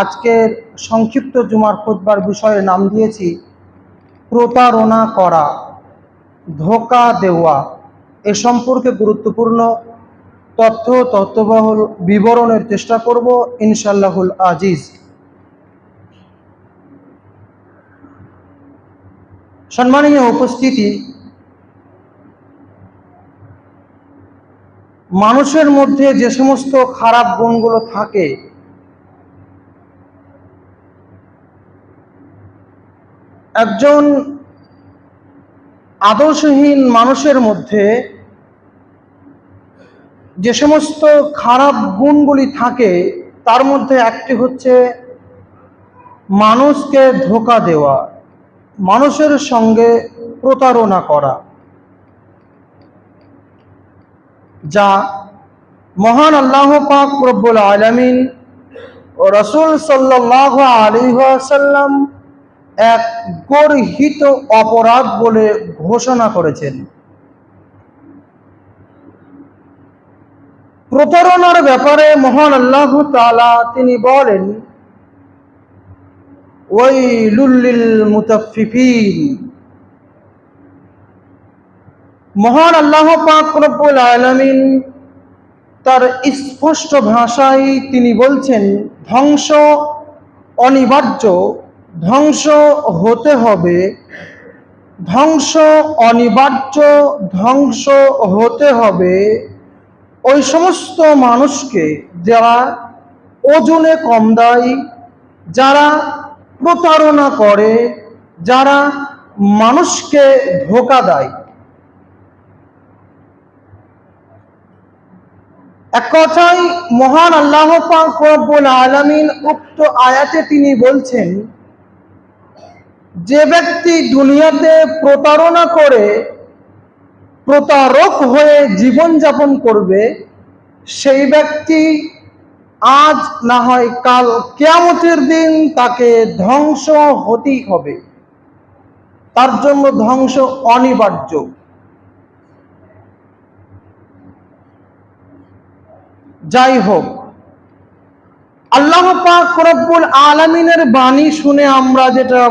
আজকের সংক্ষিপ্ত জুমার খুতবার বিষয়ে নাম দিয়েছি, প্রতারণা করা, ধোকা দেওয়া। এ সম্পর্কে গুরুত্বপূর্ণ তথ্য তথ্যবহুল বিবরণের চেষ্টা করব ইনশাল্লাহুল আজিজ। সম্মানীয় উপস্থিতি, মানুষের মধ্যে যে সমস্ত খারাপ গুণগুলো থাকে একজন আদর্শহীন মানুষের মধ্যে যে সমস্ত খারাপ গুণগুলি থাকে, তার মধ্যে একটি হচ্ছে মানুষকে ধোকা দেওয়া, মানুষের সঙ্গে প্রতারণা করা, যা মহান আল্লাহ পাক রব্বুল আলমিন ও রসুল সাল্লাহ আলিহাসাল্লাম এক গর্হিত অপরাধ বলে ঘোষণা করেছেন। প্রতারণার ব্যাপারে মহান আল্লাহ তালা তিনি বলেন ওই লুল্লিল মুতাফিফিন মহান আল্লাহ পাক রব্বুল আলামিন তার স্পষ্ট ভাষায় তিনি বলছেন, ধ্বংস অনিবার্য ধ্বংস হতে হবে। ধ্বংস অনিবার্য ধ্বংস হতে হবে। ওই সমস্ত মানুষকে যারা ওজনে কম দেয়, যারা প্রতারণা করে, যারা মানুষকে ধোকা দেয়। এক কথায় মহান আল্লাহ পাক রব্বুল আলামিন উক্ত আয়াতে তিনি বলছেন যে ব্যক্তি দুনিয়াতে প্রতারণা করে, প্রতারক হয়ে জীবন যাপন করবে, সেই ব্যক্তি আজ না হয় কাল কেয়ামতের দিন তাকে ধ্বংস হতেই হবে। তার জন্য ধ্বংস অনিবার্য। যাই হোক, আল্লাহ পাক রব্বুল আলমিনের বাণী শুনে আমরা যেটা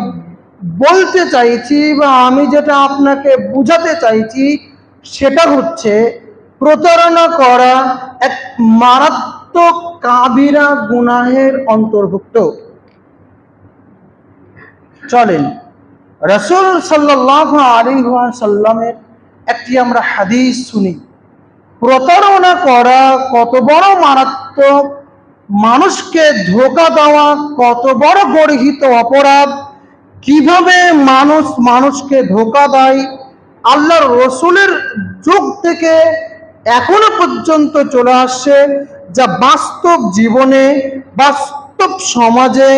বলতে চাইছি বা আমি যেটা আপনাকে বুঝাতে চাইছি, সেটা হচ্ছে প্রতারণা করা এক মারাত্মক কাবিরা গুনাহের অন্তর্ভুক্ত। চলেন, রসুল সাল্লাহ আলী সাল্লামের একটি আমরা হাদিস শুনি। প্রতারণা করা কত বড় মারাত্মক, মানুষকে ধোকা দেওয়া কত বড় গর্হিত অপরাধ কিভাবে মানুষ মানুষকে ধোকা দেয় আল্লাহর রসুলের যুগ থেকে এখনো পর্যন্ত চলে আসছে যা বাস্তব জীবনে বাস্তব সমাজে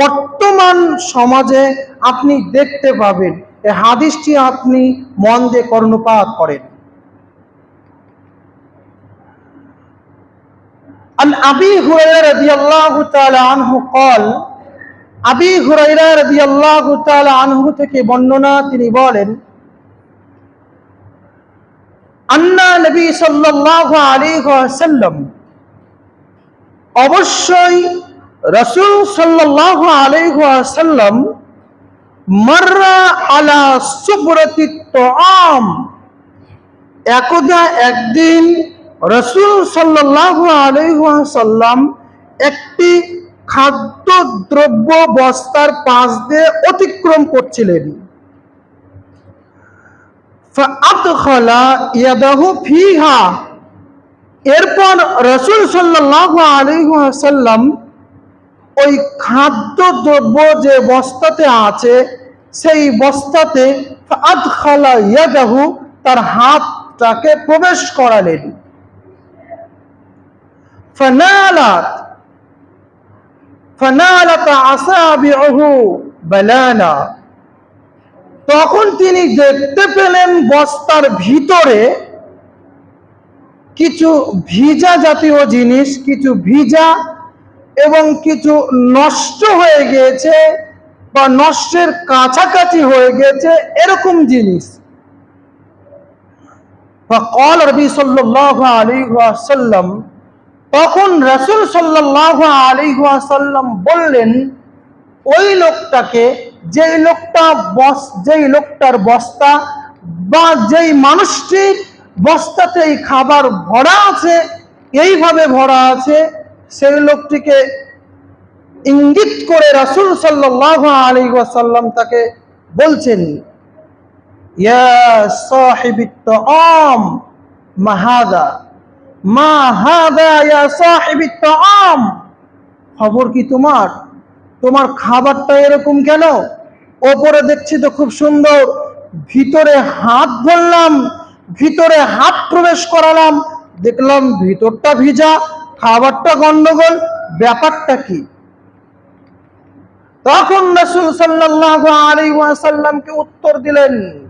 বর্তমান সমাজে আপনি দেখতে পাবেন এই হাদিসটি আপনি মন দিয়ে কর্ণপাত করেন عن أبي هريرة رضي الله تعالى عنه قال আবি হুরাইরা রাদিয়াল্লাহু তাআলা আনহু থেকে বর্ণনা তিনি বলেন, আন্না নবী সাল্লাল্লাহু আলাইহি ওয়াসাল্লাম অবশ্যই রাসূল সাল্লাল্লাহু আলাইহি ওয়াসাল্লাম মাররা আলা সুবরাতি তাআম একদা একদিন রসুল সাল্লাহ আলহাসাল্লাম একটি খাদ্য দ্রব্য বস্তার পাশ দিয়ে অতিক্রম করছিলেন। এরপর রসুল সাল্লাম ওই খাদ্য দ্রব্য যে বস্তাতে আছে, সেই বস্তাতে তার হাতটাকে প্রবেশ করালেন। ফানালাত তখন তিনি দেখতে পেলেন বস্তার ভিতরে কিছু ভিজা জাতীয় জিনিস, কিছু ভিজা এবং কিছু নষ্ট হয়ে গিয়েছে বা নষ্টের কাছাকাছি হয়ে গেছে এরকম জিনিস। বা কল রবি সাল্লাহ আলী ওয়াসাল্লাম তখন রাসূল সাল্লাল্লাহু আলাইহি ওয়াসাল্লাম বললেন, ওই লোকটাকে যেই লোকটা বস, যেই লোকটার বস্তা বা যেই মানুষটির বস্তাতে এই খাবার ভরা আছে, এইভাবে ভরা আছে, সেই লোকটিকে ইঙ্গিত করে রাসূল সাল্লাল্লাহু আলাইহি ওয়াসাল্লাম তাকে বলছেন, ইয়া সাহিবিত তাআম মা হাদা মা হাদা সাহিবিত তাআম। খবর কি তোমার? তোমার খাবারটা এরকম কেন? ওপরে দেখছি তো খুব সুন্দর। ভিতরে হাত ধরলাম ভিতরে হাত প্রবেশ করালাম। দেখলাম ভিতরটা ভিজা, খাবারটা গন্ডগোল, ব্যাপারটা কি? তখন রসুল সাল্লাল্লাহু আলাইহি ওয়াসাল্লামকে উত্তর দিলেন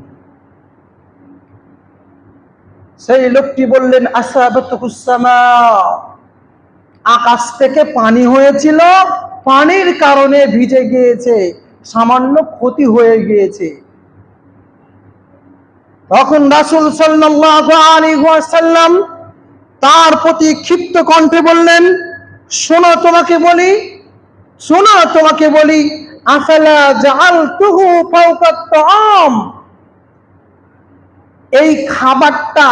সেই লোকটি বললেন আকাশ থেকে পানি হয়েছিল, পানির কারণে ভিজে গিয়েছে, সামান্য ক্ষতি হয়ে গিয়েছে। তখন রাসুল সাল্লাম তার প্রতি ক্ষিপ্ত কণ্ঠে বললেন, শোনো তোমাকে বলি, শোনো তোমাকে বলি, আফালা জাআলতুহু ফাওকা তাআম? এই খাবারটা,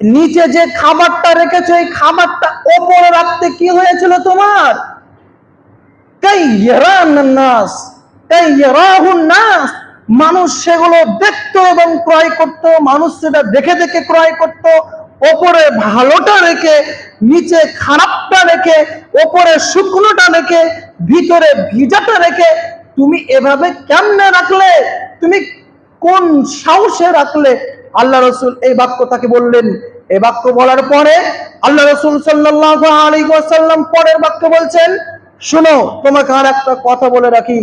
নিচে যে খাবারটা রেখেছো, এই খাবারটা ওপরে রাখতে কি হয়েছিল তোমার? মানুষ সেগুলো দেখতো এবং ক্রয় করত, মানুষ সেটা দেখে দেখে ক্রয় করত, ওপরে ভালোটা রেখে, নিচে খারাপটা রেখে, ওপরে শুকনোটা রেখে, ভিতরে ভিজাটা রেখে, তুমি এভাবে কেমনে রাখলে? তুমি কোন সাহসে রাখলে আল্লাহ রসুল এই বাক্য তাকে বললেন? এই বাক্য বলার পরে আল্লাহ রসুল সাল্লাল্লাহু আলাইহি ওয়াসাল্লাম পরের বাক্য বলছেন, শোনো, তোমাকে আর একটা কথা বলে রাখি।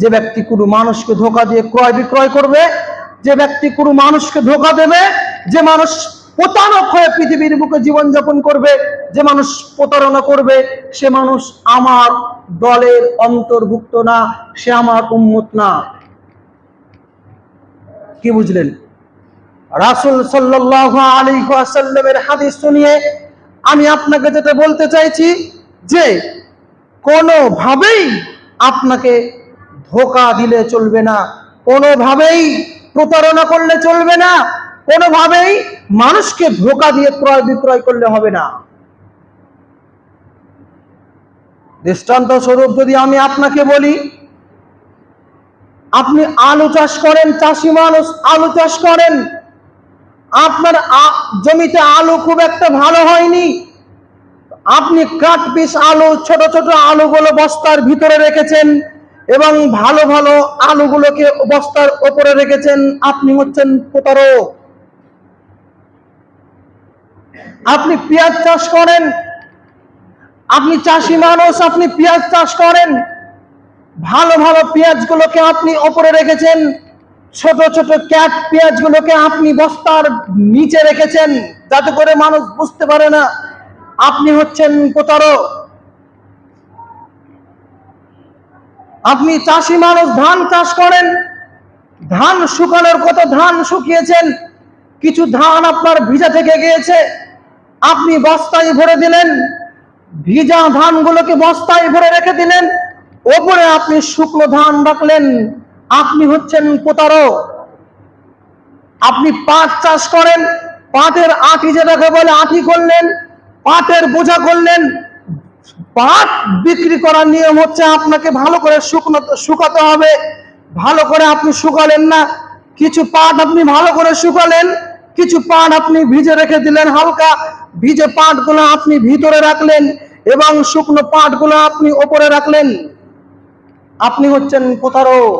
যে ব্যক্তি কোনো মানুষকে ধোকা দিয়ে ক্রয় বিক্রয় করবে, যে ব্যক্তি কোনো মানুষকে ধোকা দেবে, যে মানুষ প্রতারক হয়ে পৃথিবীর বুকে জীবনযাপন করবে, যে মানুষ প্রতারণা করবে, সে মানুষ আমার দলের অন্তর্ভুক্ত না, সে আমার উম্মত না। কি বুঝলেন? রাসূল সাল্লাল্লাহু আলাইহি ওয়াসাল্লামের হাদিস শুনিয়ে আমি আপনাকে যেটা বলতে চাইছি যে, কোনোভাবেই আপনাকে ধোকা দিলে চলবে না, কোনোভাবেই প্রতারণা করলে চলবে না কোনোভাবেই মানুষকে ধোকা দিয়ে ক্রয় বিক্রয় করলে হবে না। দৃষ্টান্ত স্বরূপ যদি আমি আপনাকে বলি, আপনি আলু চাষ করেন, চাষি মানুষ আলু চাষ করেন। আপনার জমিতে আলু খুব একটা ভালো হয়নি। আপনি কাঠ পিস আলু, ছোট ছোট আলুগুলো বস্তার ভিতরে রেখেছেন এবং ভালো ভালো আলুগুলোকে বস্তার ওপরে রেখেছেন। আপনি হচ্ছেন প্রতারক। আপনি পেঁয়াজ চাষ করেন। আপনি চাষি মানুষ, আপনি পেঁয়াজ চাষ করেন। ভালো ভালো পেঁয়াজগুলোকে আপনি ওপরে রেখেছেন। ছোট ছোট ক্যাট পেঁয়াজগুলোকে আপনি বস্তার নিচে রেখেছেন, যাতে করে মানুষ বুঝতে পারে না আপনি হচ্ছেন প্রতারক আপনি চাষি মানুষ, ধান চাষ করেন। ধান শুকানোর কত ধান শুকিয়েছেন। কিছু ধান আপনার ভিজা থেকে গিয়েছে। আপনি বস্তায় ভরে দিলেন, ভিজা ধানগুলোকে বস্তায় ভরে রেখে দিলেন, ওপরে আপনি শুকনো ধান রাখলেন। আপনি হচ্ছেন প্রতারক। আপনি পাট চাষ করেন, পাটের আটি যেটাকে বলে আটি করলেন, পাটের বোঝা করলেন, পাট বিক্রি করার নিয়ম হচ্ছে আপনাকে ভালো করে শুকনো, শুকাতে হবে। ভালো করে আপনি শুকালেন না, কিছু পাট আপনি ভালো করে শুকালেন, কিছু পাট আপনি ভিজে রেখে দিলেন হালকা ভিজে পাটগুলো আপনি ভিতরে রাখলেন এবং শুকনো পাটগুলো আপনি ওপরে রাখলেন। আপনি হচ্ছেন প্রতারক।